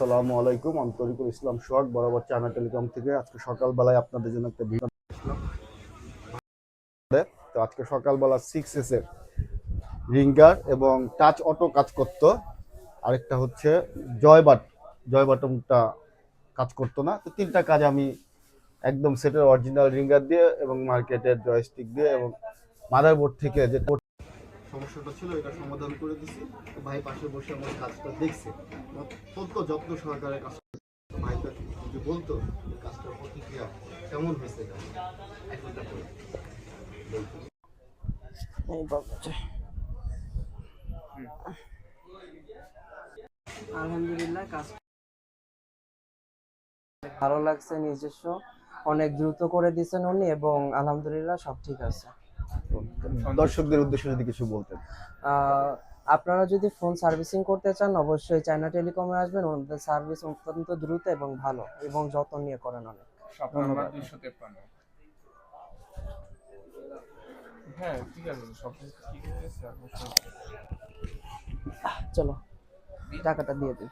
আসসালামু আলাইকুম। আমি তরিকুল ইসলাম সোহাগ, বরাবর চায়না টেলিকম থেকে। আজকে সকালবেলায় আপনাদের জন্য একটা ভিডিও তো আজকে সকালবেলা সিক্স এস এর রিঙ্গার এবং টাচ অটো কাজ করতো। আরেকটা হচ্ছে জয় বাট জয় বাটনটা কাজ করতো না। তো তিনটা কাজ আমি একদম সেটের অরিজিনাল রিঙ্গার দিয়ে এবং মার্কেটের জয়স্টিক দিয়ে এবং মাদারবোর্ড থেকে যে সমস্যাটা ছিল, এটা সমাধান করে দিছি। ভাই পাশে বসে আমার কাজটা দেখছে। অত্যন্ত যত্ন সহকারে কাজ ভাইটা যদি বলতো কাজটার প্রতিক্রিয়া কেমন হয়েছে আলহামদুলিল্লাহ, কাজ ভালো লাগছে নিজস্ব। অনেক দ্রুত করে দিয়েছেন উনি এবং আলহামদুলিল্লাহ সব ঠিক আছে। দর্শকদের উদ্দেশ্যে যদি কিছু বলতেন। আপনারা যদি ফোন সার্ভিসিং করতে চান অবশ্যই চায়না টেলিকমে আসবেন। ওনাদের সার্ভিস অত্যন্ত দ্রুত এবং ভালো এবং যত্ন নিয়ে করেন অনেক। হ্যাঁ ঠিক আছে সব কিছু ঠিক আছে চলো টাকাটা দিয়ে দিন